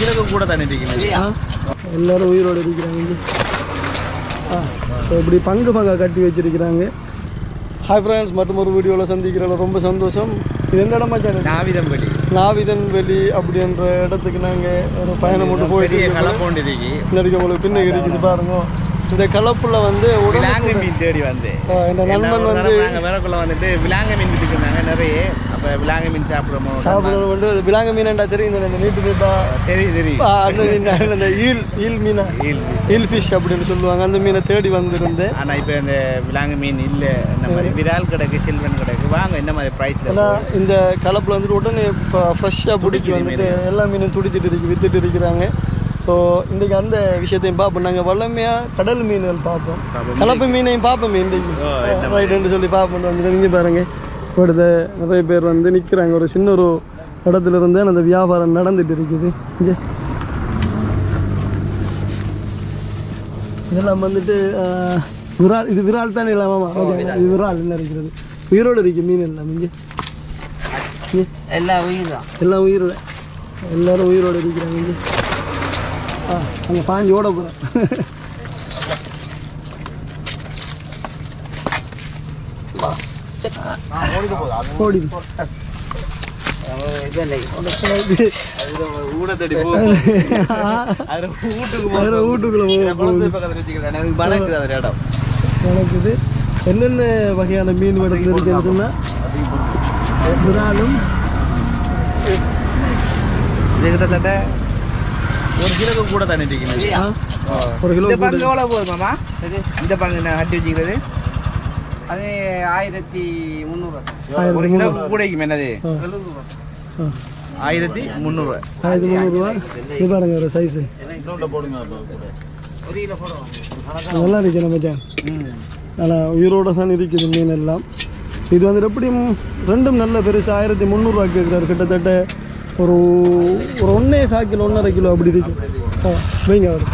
கிலோக்கு கூட தானே எல்லாரும் உயிரோடு இருக்கிறாங்க. இப்படி பங்கு பங்கா கட்டி வச்சிருக்கிறாங்க. ஹாய் ஃப்ரெண்ட்ஸ் மற்றும் ஒரு வீடியோவில் சந்திக்கிறதுல ரொம்ப சந்தோஷம். இது எந்த இடமா சேனல் நாவிதம் படி நாவிதன் வெளி அப்படின்ற இடத்துக்கு நாங்கள் ஒரு பயணம் மட்டும் போயிட்டு இன்னைக்கு உங்களுக்கு பின்ன இருக்குது பாருங்க. இந்த கலப்புல வந்து விலாங்கு மீன் தேடி வந்து இந்த நண்பன் வந்து நாங்கள் வேறக்குள்ள வந்துட்டு விலாங்கு மீன் விட்டுருந்தாங்க நிறைய. அப்போ விலாங்கு மீன் சாப்பிடுறோமோ? சாப்பிடுறது வந்து விலாங்க மீனண்டா தெரியும் இந்த நீட்டு நீட்டா தெரியும் தெரியும் அந்த மீன் அந்த ஈல் ஈல் மீனா? ஈல் ஈல் ஃபிஷ் அப்படின்னு சொல்லுவாங்க. அந்த மீனை தேடி வந்திருந்தேன் ஆனால் இப்போ இந்த விலாங்கு மீன் இல்லை. இந்த மாதிரி விரால் கிடக்கு சில்வன் கிடக்கு. வாங்க இந்த மாதிரி ப்ரைஸில் இந்த கலப்பில் வந்துட்டு உடனே இப்போ ஃப்ரெஷ்ஷாக பிடிச்சி வந்துட்டு எல்லா மீனும் துடிச்சிட்டு இருக்கு வித்துட்டு இருக்கிறாங்க. ஸோ இன்றைக்கி அந்த விஷயத்தையும் பார்ப்போம். நாங்கள் வல்லமையாக கடல் மீன்கள் பார்ப்போம். கலப்பு மீனையும் பார்ப்போம் இன்றைக்கி. ரைட்டுன்னு சொல்லி பார்ப்போம். வந்துட்டு நீங்கள் பாருங்க. கொடுத்த நிறைய பேர் வந்து நிற்கிறாங்க ஒரு சின்ன ஒரு இடத்துல இருந்து அந்த வியாபாரம் நடந்துட்டு இருக்குது. இதெல்லாம் வந்துட்டு விரால் இது விரால் தானே இல்லாமல் இது விரால் என்ன இருக்கிறது? உயிரோடு இருக்குது மீன் எல்லாம். இங்கே. எல்லா உயிர் எல்லாம் உயிரோட எல்லாரும் எல்லோரும் உயிரோடு இருக்கிறாங்க. இங்கே. ஆ அங்கே பாஞ்சு ஓட போகிறேன் எனக்கு என்னென்ன வகையான மீன் விராலும் இது கிட்டத்தட்ட ஒரு கிலோக்கு கூட தானே ஆ, ஒரு கிலோ இந்த பங்கு எவ்வளோ போகுது மாமா? இது. இந்த பங்கு நான் கட்டி வச்சுக்கிறது. அது ஆயிரத்தி முந்நூறுவா ஒரு கிலோக்கு கூடைக்கு என்னது? எழுநூறுவா ஆ. ஆயிரத்தி முந்நூறுவா ஆயிரத்தி முந்நூறுரூவா இது பாருங்க ஒரு சைஸு கிலோ நல்லா இருக்கு நம்ம மச்சான் ஆனால் உயிரோட தான் இருக்குது மீன் எல்லாம். இது வந்து எப்படியும் ரெண்டும் நல்ல பெருசு ஆயிரத்தி முந்நூறுரூவாக்கு இருக்கிறார் கிட்டத்தட்ட ஒரு ஒரு ஒன்றே கால் கிலோ ஒன்றரை கிலோ அப்படி இருக்கு. ஆ வைங்க அவர்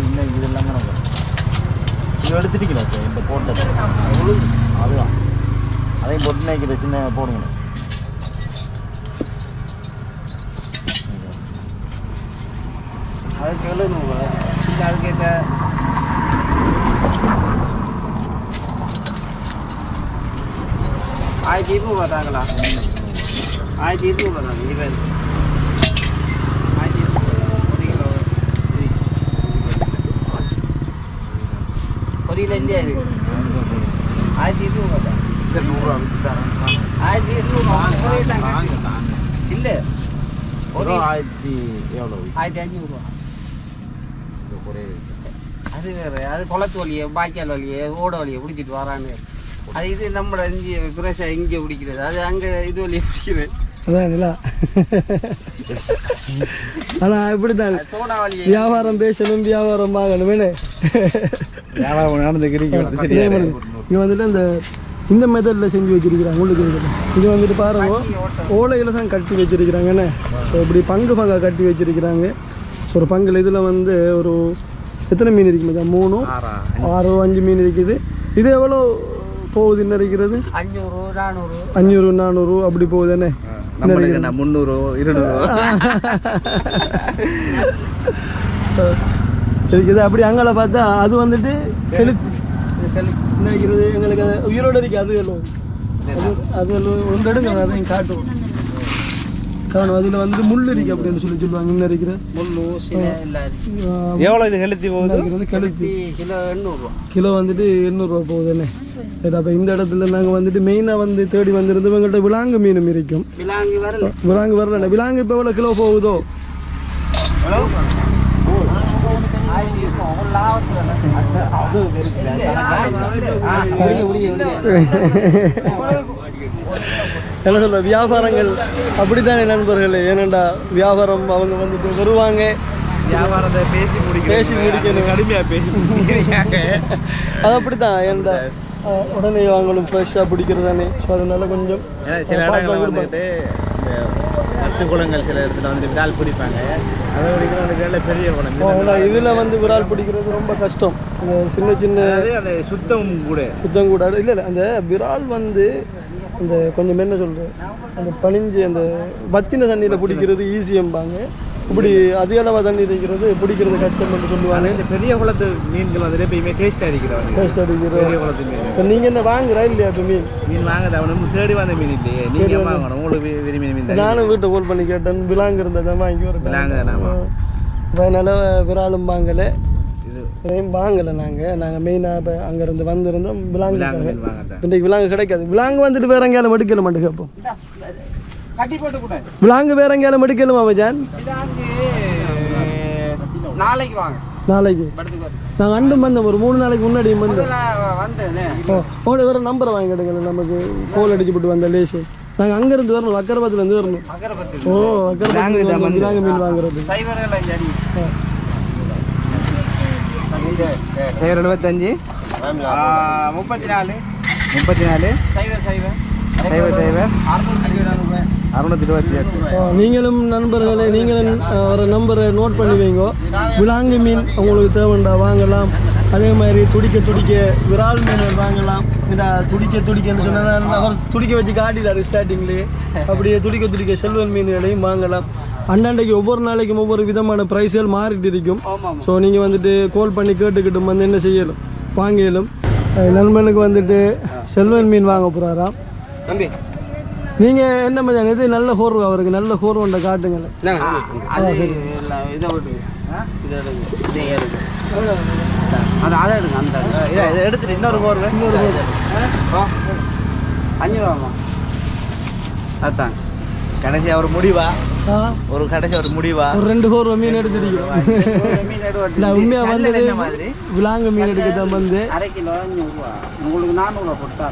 இன்னும் இதெல்லாம் இது எடுத்துட்டீங்களா இப்போ இந்த போட்டது அதுதான் அதையும் போட்டு நினைக்கிற சின்ன போடுங்க அதுக்கு எழுநூறுவா சின்ன அதுக்கேற்ற ஆயிரத்தி இருநூறுவா தாங்களா? ஆயிரத்தி இருநூறுவா தாங்க இவன் ஆயிரத்தி இருநூறுவா ஒரு கிலோ இது. ஒரு கிலோ இல்லையா இது ஆயிரத்தி ஆயிரத்தி தாங்க இல்லை ஒரு ஆயிரத்தி எவ்வளோ ஆயிரத்தி அஞ்சூறுவா அது வேற அது குளத்து வழியை பாக்கியால் வழியை ஓட வழியை பிடிச்சிட்டு வரான்னு அது இது நம்மள இஞ்சி பிரஷா இங்கே பிடிக்கிறது அது அங்கே இது வழியை பிடிக்கிறது அதான் இல்லை ஆனால் இப்படி தான் அது சோடா வழியை வியாபாரம் பேசணும் வியாபாரம் ஆகணும் நடந்துக்கிறீங்க இங்கே வந்துட்டு இந்த இந்த மெத்தடில் செஞ்சு வச்சிருக்கிறாங்க உள்ளுக்கு இருக்குது இது வந்துட்டு பாருங்க ஓலையில் தான் கட்டி வச்சிருக்கிறாங்க என்ன? ஸோ இப்படி பங்கு பங்கா கட்டி வச்சிருக்கிறாங்க. ஸோ ஒரு பங்கில் இதில் வந்து ஒரு எத்தனை மீன் இருக்கு மச்சான்? மூணு? ஆறு? அஞ்சு மீன் இருக்குது. இது எவ்வளோ போகுது என்ன இருக்கிறது? அஞ்சூறு நானூறு. அஞ்சூறு நானூறு அப்படி போகுது என்ன? நம்மளுக்கு என்ன முந்நூறு இருநூறு? இருக்குது அப்படி அங்கால பார்த்தா அது வந்துட்டு கெளுத்து. என்ன எங்களுக்கு உயிரோடு இருக்கு அது அது ஒன்று எடுங்க அதையும் காட்டும் காணும். அதில் வந்துட்டு முள் இருக்கு அப்படின்னு சொல்லி சொல்லுவாங்க. இன்னும் இருக்கிற எவ்வளோ இது ஹெலுத்தி போகுது? இருக்கிறது கெளுத்து. கெளுத்தி கிலோ எண்ணூறுரூவா கிலோ வந்துட்டு எண்ணூறுரூவா போகுது என்ன சரி அப்போ இந்த இடத்துல நாங்கள் வந்துட்டு மெயினாக வந்து தேடி வந்திருந்து இவங்கள்ட்ட விலாங்கு மீனும் இருக்கும் விலாங்கி வரல. விலாங்கு வரல விலாங்கு இப்போ எவ்வளோ கிலோ போகுதோ? லாபத்தில் என்ன சொல்ற வியாபாரங்கள் அப்படித்தானே நண்பர்களே. ஏனண்டா வியாபாரம் அவங்க வந்துட்டு வருவாங்க. வியாபாரத்தை பேசி முடிக்க பேசி முடிக்கணும். கடுமையாக பேசி அது ஏன்டா அஹ், உடனே வாங்கணும் ஃப்ரெஷ்ஷாக பிடிக்கிறது தானே ஸோ அதனால கொஞ்சம் சில இடங்கள்ல வந்துட்டு பத்து குளங்கள் சில இடத்துல வந்து விரால் பிடிப்பாங்க. அதை நல்ல பெரிய குளம். இதில் வந்து விரால் பிடிக்கிறது ரொம்ப கஷ்டம். சின்ன சின்ன அந்த சுத்தம் கூட. சுத்தம் கூட. இல்லை இல்லை அந்த விரால் வந்து இந்த கொஞ்சம் என்ன சொல்கிறது அந்த பனிஞ்சு அந்த வத்தின தண்ணியில் பிடிக்கிறது ஈஸியம்பாங்க இப்படி அதிக அளவாக தண்ணி இருக்கிறது பிடிக்கிறது கஷ்டம் என்று சொல்லுவாங்க. இந்த பெரிய குளத்து மீன்கள் வந்து எப்பயுமே டேஸ்டாக இருக்கிறவங்க டேஸ்ட் அடிக்கிறது பெரிய குளத்து மீன். இப்போ நீங்கள் என்ன வாங்குறா இல்லையா இப்போ மீன்? மீன் வாங்க அவனுக்கு தேடி வந்த மீன் இல்லையே. நீங்க வாங்கணும்? உங்களுக்கு வி- விரும்பின மீன் தான். நானும் வீட்டை கோல் பண்ணி கேட்டேன். விலாங்கு இருந்ததை வாங்கி ஒரு விலாங்கு தானாமா? அதனால் விராலும் வாங்கலை. இது இதையும் வாங்கலை நாங்கள் நாங்கள் மெயினாக இப்போ அங்கேருந்து வந்திருந்தோம். விலாங்கு இன்றைக்கு விலாங்கு கிடைக்காது. விலாங்கு வந்துட்டு வேற எங்கேயாலும் எடுக்கல மாட்டேங்க அப்போ கட்டி போட்டு கூட. விலாங்கு வேற எங்கேயாலும் எடுக்கலுமா மச்சான் நாளைக்கு வாங்க. நாளைக்கு? நாங்கள் அண்டும் வந்தோம் ஒரு மூணு நாளைக்கு முன்னாடியும் வந்தோம் முதல்ல வந்தேனே? ஓ உங்களோட வேற நம்பரை வாங்கி எடுங்க நமக்கு. கோல் அடிச்சு போட்டு வந்த லேசு. நாங்கள் அங்கேருந்து வரணும் அக்கரபாத்துலேருந்து வரணும். ஓ அக்கரபாத்து மீன் வாங்குறது. சைவர் எழுபத்தஞ்சு முப்பத்தி நாலு முப்பத்தி நாலு சைவர் சைவர். சைவர் அறுநூத்தி இருபத்தி எட்டு. நீங்களும் நண்பர்களே நீங்களும் ஒரு நம்பரை நோட் பண்ணி வைங்க விலாங்கு மீன் உங்களுக்கு தேவைண்டா வாங்கலாம். அதே மாதிரி துடிக்க துடிக்க விரால் மீன் வாங்கலாம். இந்த துடிக்க துடிக்கன்னு சொன்னால் அவர் துடிக்க வச்சு காட்டிட்டாரு ஸ்டார்டிங்லேயே அப்படியே துடிக்க துடிக்க செல்வன் மீன்களையும் வாங்கலாம். அண்ணாண்டைக்கு ஒவ்வொரு நாளைக்கும் ஒவ்வொரு விதமான ப்ரைஸ்கள் மாறிட்டு இருக்கும். ஸோ நீங்கள் வந்துட்டு கால் பண்ணி கேட்டுக்கிட்டு வந்து என்ன செய்யலும்? வாங்கியலும். நண்பனுக்கு வந்துட்டு செல்வன் மீன் வாங்க போகிறாராம் தம்பி. நீங்கள் என்ன மச்சான் இது நல்ல ஹோர்வு அவருக்கு நல்ல ஹோர்வு ஒன்றை இதை எடுத்துட்டு இன்னொரு போர்வை இன்னொரு அஞ்சு ரூபாமா அதுதான் கடைசி ஒரு முடிவா? ஒரு கடைசி ஒரு முடிவா? ஒரு ரெண்டு ஹோர்வை மீன் எடுத்துருக்கோம் ஒரு மீன் எடுவாட்டி இல்லை உண்மையாக சல்லல் வந்து என்ன மாதிரி? விலாங்கு மீன் எடுக்க தான் வந்து அரை கிலோ உங்களுக்கு போட்டா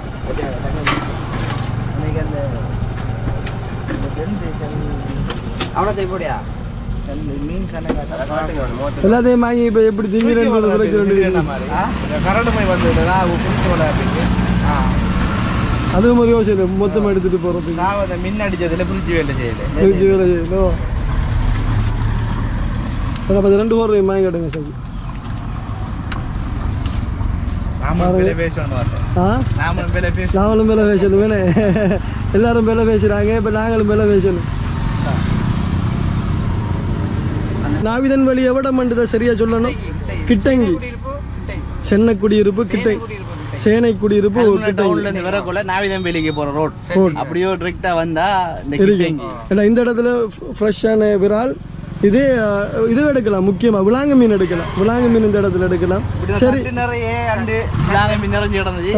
அன்னைக்கு அந்த அவ்வளோத்தை இப்படியா? எல்லாத்தையும் வாங்கி இப்போ எப்படி திங்கிறேன்னு. கரண்ட் போய் வந்ததுல புரிச்சோட இருக்கு. ஆ அதுவும் ஒரு யோசனை. மொத்தமாக எடுத்துகிட்டு போகிறதுக்கு நான் அதை மின் அடிச்சதுல புரிச்சு வேலை செய்யல. தெரிஞ்சு வேலை செய்யணும் அப்போ அது ரெண்டு ஹோர்வையும் வாங்கி எடுங்க சார் நாம விலை பேசணும். வேணே எல்லாரும் விலை பேசுகிறாங்க இப்போ நாங்களும் விலை பேசணும். நாவிதன் வழி எவ்வளோ மண்டுதான் சரியா சொல்லணும்? கிட்டங்கி. சென்னை குடியிருப்பு கிட்டை குடியிருப்பு கிட்டை சேனை குடியிருப்பு டவுன்ல இருந்து வரக்குள்ள நாவிதம்பேலிக்கு போற ரோட் அப்படியே டிரெக்டா வந்தா இந்த இந்த இடத்துல ஃப்ரெஷ்ஷான விரால் இது இது எடுக்கலாம் முக்கியமாக விலாங்கு மீன் எடுக்கலாம். விலாங்கு மீன் இந்த இடத்துல எடுக்கலாம். சரி. நிறைய அண்டு நாங்க மீன் நிறைஞ்சு கிடந்துச்சு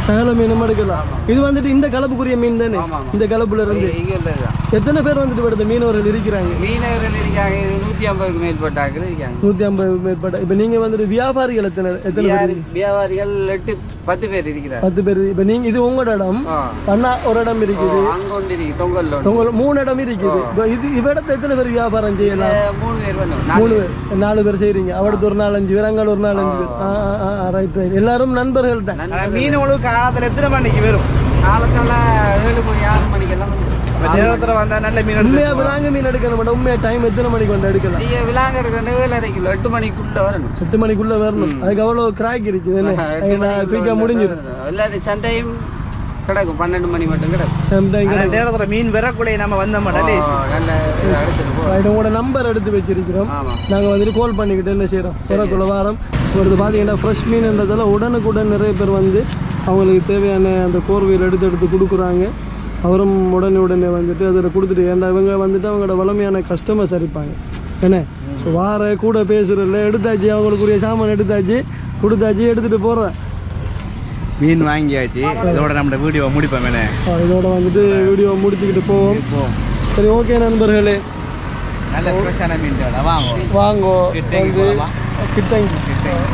சகல மீனும் எடுக்கலாம். இது வந்துட்டு இந்த கலப்புக்குரிய மீன் தானே. இந்த கலப்புல இருந்து எத்தனை பேர் வந்துட்டு வருது மீனவர்கள் இருக்கிறாங்க? மீனவர்கள் இருக்காங்க. இது நூற்றி ஐம்பதுக்கு மேற்பட்ட ஆட்கள் இருக்காங்க. நூற்றி ஐம்பது மேற்பட்ட இப்போ நீங்கள் வந்துட்டு வியாபாரிகள் எத்தனை எத்தனை பேர் வியாபாரி- வியாபாரிகள் எட்டு பத்து பேர் இருக்கிறார் பத்து பேர். இப்போ நீங்கள் இது உங்களோட இடம். அண்ணா ஒரு இடம் இருக்குது. அங்க ஒன்று இருக்கு ஒன்று. உங்க மூணு இடம் இருக்குது. இப்போ இது இவ்விடத்தை எத்தனை பேர் வியாபாரம் செய்யலாம்? மூணு பேர் மூணு பேர். நாலு பேர் செய்றீங்க. அவடத்து ஒரு நாலஞ்சு பேர் அங்கே ஒரு நாலஞ்சு பேர். ரைட் ரைட் எல்லாரும் நண்பர்கள். தான் ஆனா மீன் உங்களுக்கு காலத்துல எத்தனை மணிக்கு வரும்? காலத்தால ஏழு மணி ஆறு வந்துரும். இப்ப நேரத்துல வந்தா நல்ல மீன் எடுத்து உண்மையா விலாங்கு மீன் எடுக்கணும் மேடம். உண்மையா டைம் எத்தனை மணிக்கு வந்து எடுக்கலாம்? நீங்க விலாங்க எடுக்கணும் ஏழரை கிலோ எட்டு மணிக்குள்ள வரணும். எட்டு மணிக்குள்ள வரணும். அதுக்கு அவ்வளோ கிராக் இருக்குது குயிக்காக முடிஞ்சிடும். சண்டையும் கிடக்கும். பன்னெண்டு மணி மட்டும் கிடக்கும். நேரத்துல மீன் வரக்குள்ளே நம்ம வந்த மாட்டே ஓ, நல்ல உங்களோட நம்பர் எடுத்து வச்சிருக்கிறோம். நாங்கள் வந்துட்டு கால் பண்ணிக்கிட்டு என்ன செய்கிறோம் வாரம் ஒரு பார்த்தீங்கன்னா ஃப்ரெஷ் மீன்ன்றதால உடனுக்குடன் நிறைய பேர் வந்து அவங்களுக்கு தேவையான அந்த கோர்வையில் எடுத்து எடுத்து கொடுக்குறாங்க. அவரும் உடனே உடனே வந்துட்டு அதில் கொடுத்துட்டு ஏன்டா இவங்க வந்துட்டு அவங்களோட வளமையான கஸ்டமர்ஸ் இருப்பாங்க என்ன? ஸோ வார கூட பேசுகிறதில்ல எடுத்தாச்சு அவங்களுக்குரிய சாமான் எடுத்தாச்சு கொடுத்தாச்சு எடுத்துகிட்டு போகிறேன் மீன் வாங்கியாச்சு. இதோட நம்ம வீடியோ முடிப்போம் இதோட வந்துட்டு வீடியோ முடிச்சுக்கிட்டு போவோம். சரி ஓகே நண்பர்களே நல்ல ஃப்ரெஷ்ஷான மீன் தேவை வாங்க வந்து? கிட்டங்கி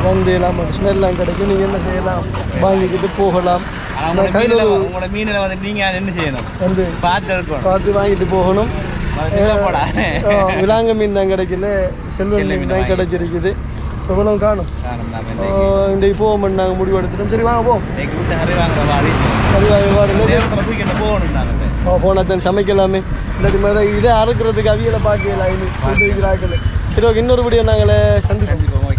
வந்து எல்லாம் ஸ்மெல்லாம் கிடைக்கும் நீங்கள் என்ன செய்யலாம் வாங்கிக்கிட்டு போகலாம் ஆனா உங்களோட மீன்ல வந்து நீங்க என்ன செய்யணும் வந்து பார்த்து எடுக்கணும் பார்த்து வாங்கிட்டு போகணும் விலாங்க மீன் தான் கிடைக்கல செல்வ மீன் தான் கிடைச்சிருக்குது எவ்வளோ காணும் இன்றைக்கு போவோம் நாங்கள் முடிவு எடுத்துட்டோம் சரி வாங்க போவோம் நாங்கள் போனால் தான் சமைக்கலாமே இல்லாட்டி மாதிரி இதை அறுக்கிறதுக்கு அவியலை பார்க்கல இனி வைக்கிறார்கள் சரி ஓகே இன்னொரு படியும் நாங்களே சந்திப்போம்